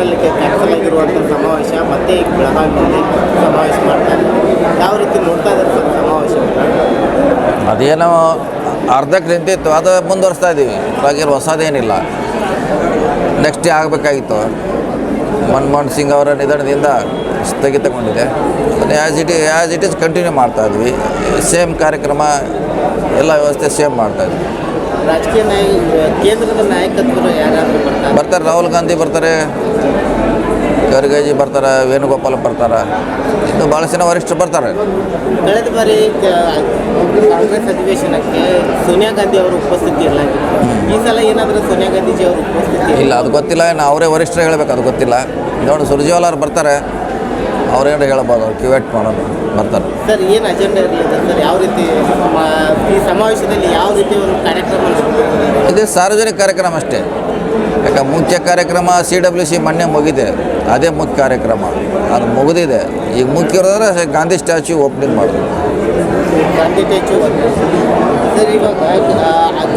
ಆಗ್ಲಿಕ್ಕೆ ನಡೆಸಲಾಗಿರುವಂಥ ಸಮಾವೇಶ ಮತ್ತೆ ಈಗ ಬೆಳಗಾವಿಯಲ್ಲಿ ಸಮಾವೇಶ ಮಾಡ್ತಾರೆ. ಯಾವ ರೀತಿ ನೋಡ್ತಾ ಇದ್ದಾರೆ ಸರ್ ಸಮಾವೇಶ? ಅದೇನೋ ಅರ್ಧಕ್ಕೆ ನಿಂತಿತ್ತು ಅದು ಮುಂದುವರಿಸ್ತಾ ಇದ್ದೀವಿ. ಇವಾಗಿರೋ ಹೊಸದೇನಿಲ್ಲ ನೆಕ್ಸ್ಟ್ ಡೇ ಆಗಬೇಕಾಗಿತ್ತು. ಮನಮೋಹನ್ ಸಿಂಗ್ ಅವರ ನಿಧನದಿಂದ ಸ್ಥಗಿತಗೊಂಡಿದೆ. ಅದನ್ನು as it as it is continue ಮಾಡ್ತಾ ಇದ್ವಿ. ಸೇಮ್ ಕಾರ್ಯಕ್ರಮ, ಎಲ್ಲ ವ್ಯವಸ್ಥೆ ಸೇಮ್ ಮಾಡ್ತಾ ಇದ್ವಿ. ರಾಜಕೀಯ ನಾಯ ಕೇಂದ್ರದ ನಾಯಕತ್ವರು ಯಾರ್ಯಾರು ಬರ್ತಾರೆ? ಬರ್ತಾರೆ ರಾಹುಲ್ ಗಾಂಧಿ ಬರ್ತಾರೆ ಖರ್ಗೆಜಿ ಬರ್ತಾರೆ ವೇಣುಗೋಪಾಲ್ ಬರ್ತಾರೆ ಇನ್ನು ಭಾಳ ಜನ ವರಿಷ್ಠರು ಬರ್ತಾರೆ. ಕಳೆದ ಬಾರಿ ಕಾಂಗ್ರೆಸ್ ಅಧಿವೇಶನಕ್ಕೆ ಸೋನಿಯಾ ಗಾಂಧಿ ಅವರು ಉಪಸ್ಥಿತಿ ಇಲ್ಲ ಈ ಸಲ ಏನಾದರೂ ಸೋನಿಯಾ ಗಾಂಧೀಜಿ ಅವರು ಉಪಸ್ಥಿತಿ ಇಲ್ಲ ಅದು ಗೊತ್ತಿಲ್ಲ ನಾ ಅವರೇ ವರಿಷ್ಠರು ಹೇಳಬೇಕು ಅದು ಗೊತ್ತಿಲ್ಲ. ನೋಡಿ ಸುರ್ಜೇವಾಲ ಅವ್ರು ಬರ್ತಾರೆ ಅವ್ರೇನು ಹೇಳಬಾರ್ದು ಅವ್ರು ಕ್ಯೂವೇಟ್ ಮಾಡೋದು ಬರ್ತಾರೆ. ಸರ್ ಏನು ಅಜೆಂಡಾ ಇರಲಿದೆ ಸರ್ ಯಾವ ರೀತಿ ಈ ಸಮಾವೇಶದಲ್ಲಿ ಯಾವ ರೀತಿ ಒಂದು ಕಾರ್ಯಕ್ರಮ? ಇದು ಸಾರ್ವಜನಿಕ ಕಾರ್ಯಕ್ರಮ ಅಷ್ಟೇ. ಯಾಕೆ ಮುಖ್ಯ ಕಾರ್ಯಕ್ರಮ ಸಿ ಡಬ್ಲ್ಯೂ ಸಿ ಮೊನ್ನೆ ಮುಗಿದೆ. ಅದೇ ಮುಖ್ಯ ಕಾರ್ಯಕ್ರಮ. ಅದು ಮುಗಿದಿದೆ. ಈಗ ಮುಖ್ಯ ಗಾಂಧಿ ಸ್ಟ್ಯಾಚ್ಯೂ ಓಪನಿಂಗ್ ಮಾಡೋದು. ಸರ್, ಇವಾಗ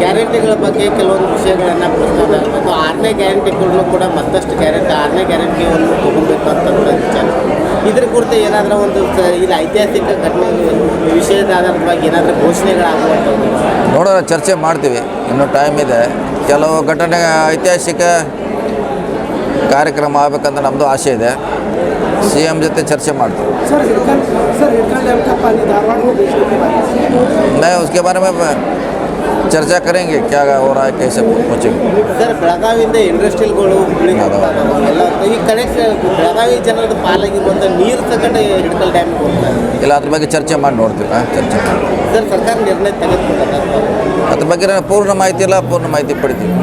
ಗ್ಯಾರಂಟಿಗಳ ಬಗ್ಗೆ ಕೆಲವೊಂದು ವಿಷಯಗಳನ್ನು ಕೊಡ್ತಾರೆ. ಮತ್ತು ಆರನೇ ಗ್ಯಾರಂಟಿಗಳನ್ನು ಕೂಡ ಮತ್ತಷ್ಟು ಗ್ಯಾರಂಟಿ, ಆರನೇ ಗ್ಯಾರಂಟಿಯನ್ನು ತಗೊಳ್ಬೇಕು ಅಂತಂದ್ರೆ ವಿಚಾರ. ಇದ್ರ ಕುರಿತು ಏನಾದರೂ ಒಂದು ಇಲ್ಲಿ ಐತಿಹಾಸಿಕ ಘಟನೆ, ವಿಷಯದ ಆಧಾರವಾಗಿ ಏನಾದರೂ ಘೋಷಣೆಗಳಾಗುವಂಥದ್ದು ನೋಡೋಣ, ಚರ್ಚೆ ಮಾಡ್ತೀವಿ. ಇನ್ನೂ ಟೈಮ್ ಇದೆ. ಕೆಲವು ಘಟನೆ, ಐತಿಹಾಸಿಕ ಕಾರ್ಯಕ್ರಮ ಆಗಬೇಕಂತ ನಮ್ಮದು ಆಸೆ ಇದೆ. ಸಿ ಎಮ್ ಜೊತೆ ಚರ್ಚೆ ಮಾಡ್ತೀವಿ sir Hirkal sir Hirkal dam का पानी धारवाड़ में भेजने के बाद मैं उसके बारे में चर्चा करेंगे क्या हो रहा है कैसे पहुँचेंगे ಸರ್ ಬೆಳಗಾವಿಯಿಂದ ಇಂಡಸ್ಟ್ರಿಲ್ಗಳು ಹುಬ್ಳಿಗೆ ಹೋಗ್ತಾ ಇದಾವೆ. ಎಲ್ಲ ಈ ಕಡೆ ಬೆಳಗಾವಿ ಜನರದ ಪಾಲಾಗಿರುವಂಥ ನೀರು ತಗೊಂಡು ಹಿಡ್ಕಲ್ ಡ್ಯಾಮಿಗೆ ಹೋಗ್ತಾರೆ ಇಲ್ಲ ಅದ್ರ ಬಗ್ಗೆ ಚರ್ಚೆ ಮಾಡಿ ನೋಡ್ತೀವಿ ಹಾಂ ಚರ್ಚೆ ಮಾಡಿ ಸರ್ ಸರ್ಕಾರ ನಿರ್ಣಯ ತೆಗೆದುಕೊಂಡ ಅದ್ರ ಬಗ್ಗೆ ನನಗೆ ಪೂರ್ಣ ಮಾಹಿತಿ ಇಲ್ಲ ಪೂರ್ಣ ಮಾಹಿತಿ ಪಡಿತೀವಿ